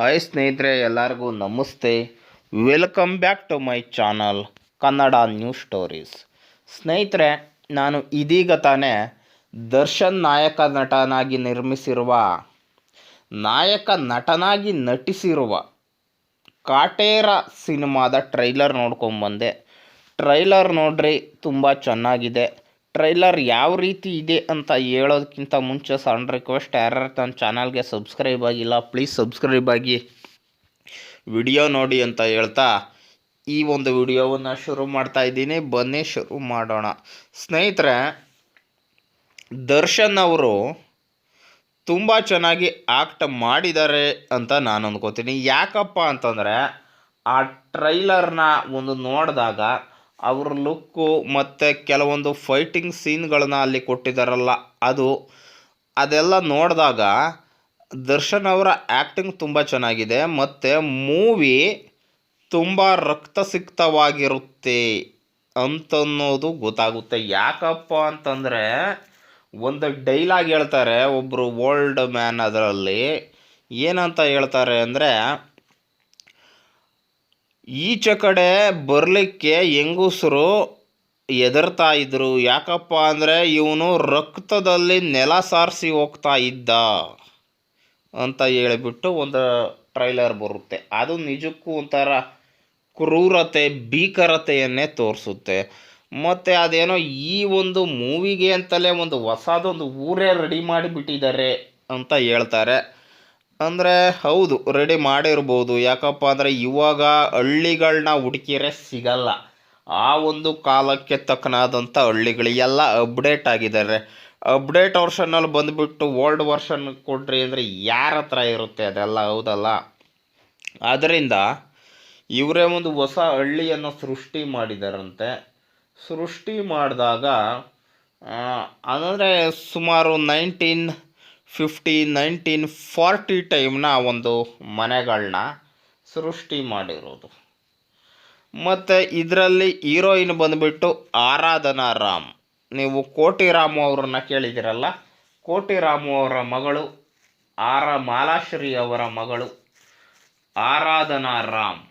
Hi ಸ್ನೇಹಿತರೆ, ಎಲ್ಲರಿಗೂ ನಮಸ್ತೆ. Welcome back to my channel Kannada news stories ಸ್ನೇಹಿತರೆ, ನಾನು ಇದೀಗ ತಾನೇ ದರ್ಶನ್ ನಾಯಕ ನಟನಾಗಿ ನಿರ್ಮಿಸಿರುವ, ನಾಯಕ ನಟನಾಗಿ ನಟಿಸಿರುವ ಕಾಟೇರ ಸಿನಿಮಾದ ಟ್ರೈಲರ್ ನೋಡ್ಕೊಂಬಂದೆ. ಟ್ರೈಲರ್ ನೋಡ್ರಿ, ತುಂಬ ಚೆನ್ನಾಗಿದೆ. ಟ್ರೈಲರ್ ಯಾವ ರೀತಿ ಇದೆ ಅಂತ ಹೇಳೋದಕ್ಕಿಂತ ಮುಂಚೆ ಸಣ್ಣ ರಿಕ್ವೆಸ್ಟ್ ಯಾರ್ಯಾರು ತನ್ನ ಚಾನಲ್ಗೆ ಸಬ್ಸ್ಕ್ರೈಬ್ ಆಗಿಲ್ಲ ಪ್ಲೀಸ್ ಸಬ್ಸ್ಕ್ರೈಬ್ ಆಗಿ. ವಿಡಿಯೋ ನೋಡಿ ಅಂತ ಹೇಳ್ತಾ ಈ ಒಂದು ವಿಡಿಯೋವನ್ನು ಶುರು ಮಾಡ್ತಾ ಇದ್ದೀನಿ. ಬನ್ನಿ, ಶುರು ಮಾಡೋಣ. ಸ್ನೇಹಿತರೆ, ದರ್ಶನ್ ಅವರು ತುಂಬ ಚೆನ್ನಾಗಿ ಆಕ್ಟ್ ಮಾಡಿದ್ದಾರೆ ಅಂತ ನಾನು ಅಂದ್ಕೋತೀನಿ ಯಾಕಪ್ಪ ಅಂತಂದರೆ, ಆ ಟ್ರೈಲರ್ನ ಒಂದು ನೋಡಿದಾಗ ಅವ್ರ ಲುಕ್ಕು ಮತ್ತು ಕೆಲವೊಂದು ಫೈಟಿಂಗ್ ಸೀನ್ಗಳನ್ನ ಅಲ್ಲಿ ಕೊಟ್ಟಿದ್ದಾರಲ್ಲ ಅದು, ಅದೆಲ್ಲ ನೋಡಿದಾಗ ದರ್ಶನ್ ಅವರ ಆ್ಯಕ್ಟಿಂಗ್ ತುಂಬ ಚೆನ್ನಾಗಿದೆ ಮತ್ತು ಮೂವಿ ತುಂಬ ರಕ್ತಸಿಕ್ತವಾಗಿರುತ್ತೆ ಅಂತನ್ನೋದು ಗೊತ್ತಾಗುತ್ತೆ. ಯಾಕಪ್ಪ ಅಂತಂದರೆ ಒಂದು ಡೈಲಾಗ್ ಹೇಳ್ತಾರೆ ಒಬ್ಬರು ಓಲ್ಡ್ ಮ್ಯಾನ್ ಅದರಲ್ಲಿ, ಏನಂತ ಹೇಳ್ತಾರೆ ಅಂದರೆ ಈಚೆ ಕಡೆ ಬರಲಿಕ್ಕೆ ಹೆಂಗಸರು ಎದರ್ತಾ ಇದ್ರು. ಯಾಕಪ್ಪ ಅಂದರೆ ಇವನು ರಕ್ತದಲ್ಲಿ ನೆಲ ಸಾರಿಸಿ ಹೋಗ್ತಾ ಇದ್ದ ಅಂತ ಹೇಳಿಬಿಟ್ಟು ಒಂದು ಟ್ರೈಲರ್ ಬರುತ್ತೆ. ಅದು ನಿಜಕ್ಕೂ ಒಂಥರ ಕ್ರೂರತೆ, ಭೀಕರತೆಯನ್ನೇ ತೋರಿಸುತ್ತೆ. ಮತ್ತು ಅದೇನೋ ಈ ಒಂದು ಮೂವಿಗೆ ಅಂತಲೇ ಒಂದು ಹೊಸದೊಂದು ಊರೇ ರೆಡಿ ಮಾಡಿಬಿಟ್ಟಿದ್ದಾರೆ ಅಂತ ಹೇಳ್ತಾರೆ. ಅಂದರೆ ಹೌದು ರೆಡಿ ಮಾಡಿರ್ಬೋದು. ಯಾಕಪ್ಪ ಅಂದರೆ ಇವಾಗ ಹಳ್ಳಿಗಳನ್ನ ಹುಡುಕಿರೆ ಸಿಗಲ್ಲ. ಆ ಒಂದು ಕಾಲಕ್ಕೆ ತಕ್ಕನಾದಂಥ ಹಳ್ಳಿಗಳು ಎಲ್ಲ ಅಪ್ಡೇಟ್ ಆಗಿದ್ದಾರೆ ಅಪ್ಡೇಟ್ ವರ್ಷನಲ್ಲಿ ಬಂದುಬಿಟ್ಟು ಓಲ್ಡ್ ವರ್ಷನ್ ಕೊಡ್ರಿ ಅಂದರೆ ಯಾರ ಹತ್ರ ಇರುತ್ತೆ ಅದೆಲ್ಲ, ಹೌದಲ್ಲ? ಆದ್ದರಿಂದ ಇವರೇ ಒಂದು ಹೊಸ ಹಳ್ಳಿಯನ್ನು ಸೃಷ್ಟಿ ಮಾಡಿದಾರಂತೆ. ಸೃಷ್ಟಿ ಮಾಡಿದಾಗ ಅಂದರೆ ಸುಮಾರು ನೈನ್ಟೀನ್ ಫಿಫ್ಟಿ ನೈನ್ಟೀನ್ ಫಾರ್ಟಿ ಟೈಮ್ನ ಒಂದು ಮನೆಗಳನ್ನ ಸೃಷ್ಟಿ ಮಾಡಿರೋದು. ಮತ್ತು ಇದರಲ್ಲಿ ಹೀರೋಯಿನ್ ಬಂದುಬಿಟ್ಟು ಆರಾಧನಾ ರಾಮ್. ನೀವು ಕೋಟಿ ರಾಮು ಅವ್ರನ್ನ ಕೇಳಿದಿರಲ್ಲ ಕೋಟಿ ರಾಮು ಅವರ ಮಗಳು ಆರ ಮಾಲಾಶ್ರೀ ಅವರ ಮಗಳು ಆರಾಧನಾ ರಾಮ್.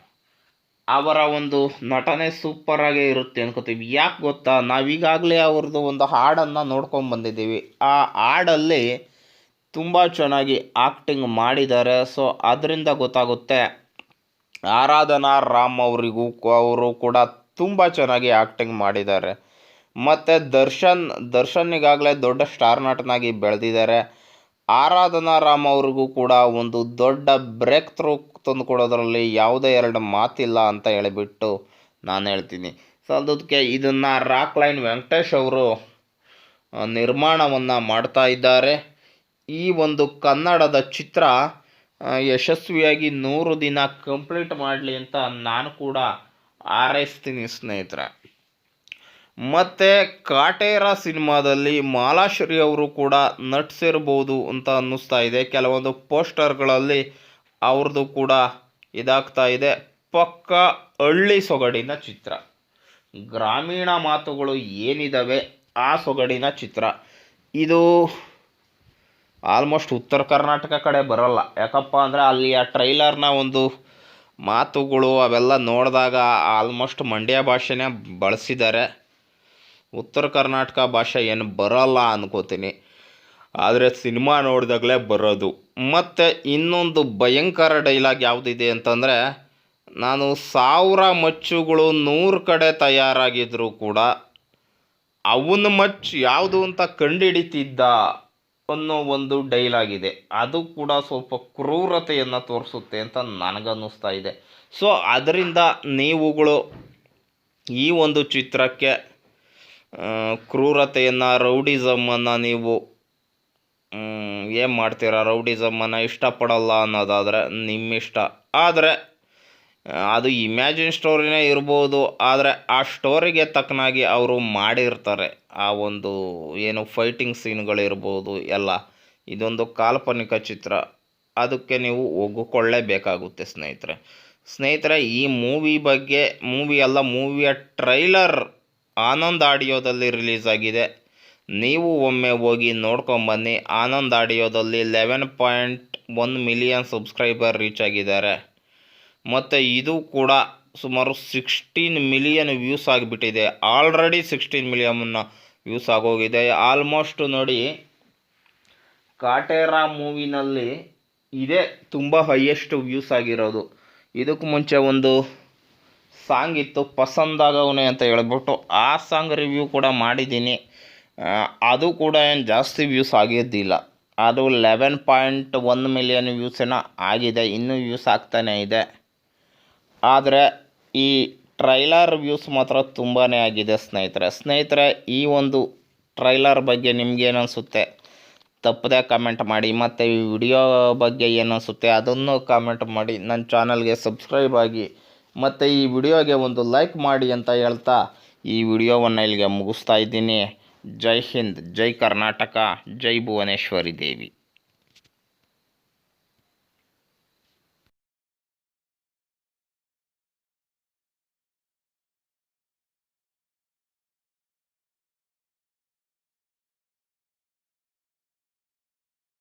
ಅವರ ಒಂದು ನಟನೆ ಸೂಪರಾಗೇ ಇರುತ್ತೆ ಅನ್ಕೋತೀವಿ. ಯಾಕೆ ಗೊತ್ತಾ? ನಾವೀಗಾಗಲೇ ಅವ್ರದ್ದು ಒಂದು ಹಾಡನ್ನು ನೋಡ್ಕೊಂಡು ಬಂದಿದ್ದೀವಿ. ಆ ಹಾಡಲ್ಲಿ ತುಂಬ ಚೆನ್ನಾಗಿ ಆ್ಯಕ್ಟಿಂಗ್ ಮಾಡಿದ್ದಾರೆ. ಸೊ ಅದರಿಂದ ಗೊತ್ತಾಗುತ್ತೆ, ಆರಾಧನಾ ರಾಮ್ ಅವರಿಗೂ ಅವರು ಕೂಡ ತುಂಬ ಚೆನ್ನಾಗಿ ಆಕ್ಟಿಂಗ್ ಮಾಡಿದ್ದಾರೆ. ಮತ್ತು ದರ್ಶನ್ ದರ್ಶನ್ಗಾಗಲೇ ದೊಡ್ಡ ಸ್ಟಾರ್ ನಟನಾಗಿ ಬೆಳೆದಿದ್ದಾರೆ. ಆರಾಧನಾ ರಾಮ್ ಅವ್ರಿಗೂ ಕೂಡ ಒಂದು ದೊಡ್ಡ ಬ್ರೇಕ್ ಥ್ರೂ ತಂದು ಕೊಡೋದ್ರಲ್ಲಿ ಯಾವುದೇ ಎರಡು ಮಾತಿಲ್ಲ ಅಂತ ಹೇಳಿಬಿಟ್ಟು ನಾನು ಹೇಳ್ತೀನಿ. ಸೊ ಅದಕ್ಕೆ ಇದನ್ನು ರಾಕ್ ಲೈನ್ ವೆಂಕಟೇಶ್ ಅವರು ನಿರ್ಮಾಣವನ್ನು ಮಾಡ್ತಾ ಇದ್ದಾರೆ. ಈ ಒಂದು ಕನ್ನಡದ ಚಿತ್ರ ಯಶಸ್ವಿಯಾಗಿ ನೂರು ದಿನ ಕಂಪ್ಲೀಟ್ ಮಾಡಲಿ ಅಂತ ನಾನು ಕೂಡ ಹಾರೈಸ್ತೀನಿ ಸ್ನೇಹಿತರೆ. ಮತ್ತು ಕಾಟೇರ ಸಿನಿಮಾದಲ್ಲಿ ಮಾಲಾಶ್ರೀ ಅವರು ಕೂಡ ನಟಿಸಿರ್ಬೋದು ಅಂತ ಅನ್ನಿಸ್ತಾ ಇದೆ. ಕೆಲವೊಂದು ಪೋಸ್ಟರ್ಗಳಲ್ಲಿ ಅವ್ರದ್ದು ಕೂಡ ಇದಾಗ್ತಾ ಇದೆ. ಪಕ್ಕ ಹಳ್ಳಿ ಸೊಗಡಿನ ಚಿತ್ರ. ಗ್ರಾಮೀಣ ಮಾತುಗಳು ಏನಿದ್ದಾವೆ ಆ ಸೊಗಡಿನ ಚಿತ್ರ. ಇದು ಆಲ್ಮೋಸ್ಟ್ ಉತ್ತರ ಕರ್ನಾಟಕ ಕಡೆ ಬರೋಲ್ಲ. ಯಾಕಪ್ಪ ಅಂದರೆ ಅಲ್ಲಿ ಆ ಟ್ರೈಲರ್ನ ಒಂದು ಮಾತುಗಳು ಅವೆಲ್ಲ ನೋಡಿದಾಗ ಆಲ್ಮೋಸ್ಟ್ ಮಂಡ್ಯ ಭಾಷೆನೇ ಬಳಸಿದ್ದಾರೆ. ಉತ್ತರ ಕರ್ನಾಟಕ ಭಾಷೆ ಏನು ಬರೋಲ್ಲ ಅನ್ಕೋತೀನಿ. ಆದರೆ ಸಿನಿಮಾ ನೋಡಿದಾಗಲೇ ಬರೋದು. ಮತ್ತು ಇನ್ನೊಂದು ಭಯಂಕರ ಡೈಲಾಗ್ ಯಾವುದಿದೆ ಅಂತಂದರೆ ನಾನು ಸಾವಿರ ಮಚ್ಚುಗಳು ನೂರು ಕಡೆ ತಯಾರಾಗಿದ್ದರೂ ಕೂಡ ಅವನ ಮಚ್ಚು ಯಾವುದು ಅಂತ ಕಂಡುಹಿಡಿತಿದ್ದ ಅನ್ನೋ ಒಂದು ಡೈಲಾಗ್ ಇದೆ ಅದು ಕೂಡ ಸ್ವಲ್ಪ ಕ್ರೂರತೆಯನ್ನು ತೋರಿಸುತ್ತೆ ಅಂತ ನನಗನ್ನಿಸ್ತಾ ಇದೆ. ಸೊ ಅದರಿಂದ ನೀವುಗಳು ಈ ಒಂದು ಚಿತ್ರಕ್ಕೆ ಕ್ರೂರತೆಯನ್ನು ರೌಡಿಸಮನ್ನು ನೀವು ಏನು ಮಾಡ್ತೀರಾ? ರೌಡಿಸಮನ್ನು ಇಷ್ಟಪಡಲ್ಲ ಅನ್ನೋದಾದರೆ ನಿಮ್ಮಿಷ್ಟ. ಆದರೆ ಅದು ಇಮ್ಯಾಜಿನ್ ಸ್ಟೋರಿನೇ ಇರ್ಬೋದು, ಆದರೆ ಆ ಸ್ಟೋರಿಗೆ ತಕ್ಕನಾಗಿ ಅವರು ಮಾಡಿರ್ತಾರೆ. ಆ ಒಂದು ಏನು ಫೈಟಿಂಗ್ ಸೀನ್ಗಳಿರ್ಬೋದು ಎಲ್ಲ. ಇದೊಂದು ಕಾಲ್ಪನಿಕ ಚಿತ್ರ. ಅದಕ್ಕೆ ನೀವು ಒಗ್ಗಿಕೊಳ್ಳೇಬೇಕಾಗುತ್ತೆ ಸ್ನೇಹಿತರೆ. ಸ್ನೇಹಿತರೆ, ಈ ಮೂವಿ ಬಗ್ಗೆ ಮೂವಿ ಅಲ್ಲ ಮೂವಿಯ ಟ್ರೈಲರ್ ಆನಂದ್ ಆಡಿಯೋದಲ್ಲಿ ರಿಲೀಸ್ ಆಗಿದೆ. ನೀವು ಒಮ್ಮೆ ಹೋಗಿ ನೋಡ್ಕೊಂಬನ್ನಿ. Anand ಆಡಿಯೋದಲ್ಲಿ eleven point one million subscriber reach ಆಗಿದ್ದಾರೆ. ಮತ್ತು ಇದು ಕೂಡ ಸುಮಾರು ಸಿಕ್ಸ್ಟೀನ್ ಮಿಲಿಯನ್ ವ್ಯೂಸ್ ಆಗಿಬಿಟ್ಟಿದೆ. ಆಲ್ರೆಡಿ ಸಿಕ್ಸ್ಟೀನ್ ಮಿಲಿಯನ್ನ ವ್ಯೂಸ್ ಆಗೋಗಿದೆ. ಆಲ್ಮೋಸ್ಟ್ ನೋಡಿ ಕಾಟೇರಾ ಮೂವಿನಲ್ಲಿ ಇದೇ ತುಂಬ ಹೈಯೆಸ್ಟ್ ವ್ಯೂಸ್ ಆಗಿರೋದು. ಇದಕ್ಕೆ ಮುಂಚೆ ಒಂದು ಸಾಂಗ್ ಇತ್ತು ಪಸಂದಾಗವನೆ ಅಂತ ಹೇಳ್ಬಿಟ್ಟು ಆ ಸಾಂಗ್ ರಿವ್ಯೂ ಕೂಡ ಮಾಡಿದ್ದೀನಿ. ಅದು ಕೂಡ ಏನು ಜಾಸ್ತಿ ವ್ಯೂಸ್ ಆಗಿದ್ದಿಲ್ಲ. ಅದು eleven point one million views ಏನೋ ಆಗಿದೆ. ಇನ್ನೂ ವ್ಯೂಸ್ ಆಗ್ತಾನೇ ಇದೆ. ಆದರೆ ಈ ಟ್ರೈಲರ್ ವ್ಯೂಸ್ ಮಾತ್ರ ತುಂಬಾ ಆಗಿದೆ ಸ್ನೇಹಿತರೆ. ಸ್ನೇಹಿತರೆ, ಈ ಒಂದು ಟ್ರೈಲರ್ ಬಗ್ಗೆ ನಿಮ್ಗೇನು ಅನಿಸುತ್ತೆ? ತಪ್ಪದೆ ಕಮೆಂಟ್ ಮಾಡಿ. ಮತ್ತು ಈ ವಿಡಿಯೋ ಬಗ್ಗೆ ಏನು ಅನಿಸುತ್ತೆ ಅದನ್ನು ಕಾಮೆಂಟ್ ಮಾಡಿ. ನನ್ನ ಚಾನಲ್ಗೆ ಸಬ್ಸ್ಕ್ರೈಬ್ ಆಗಿ. ಮತ್ತು ಈ ವಿಡಿಯೋಗೆ ಒಂದು ಲೈಕ್ ಮಾಡಿ ಅಂತ ಹೇಳ್ತಾ ಈ ವಿಡಿಯೋವನ್ನು ಇಲ್ಲಿಗೆ ಮುಗಿಸ್ತಾ ಇದ್ದೀನಿ. ಜೈ ಹಿಂದ್, ಜೈ ಕರ್ನಾಟಕ, ಜೈ ಭುವನೇಶ್ವರಿ ದೇವಿ.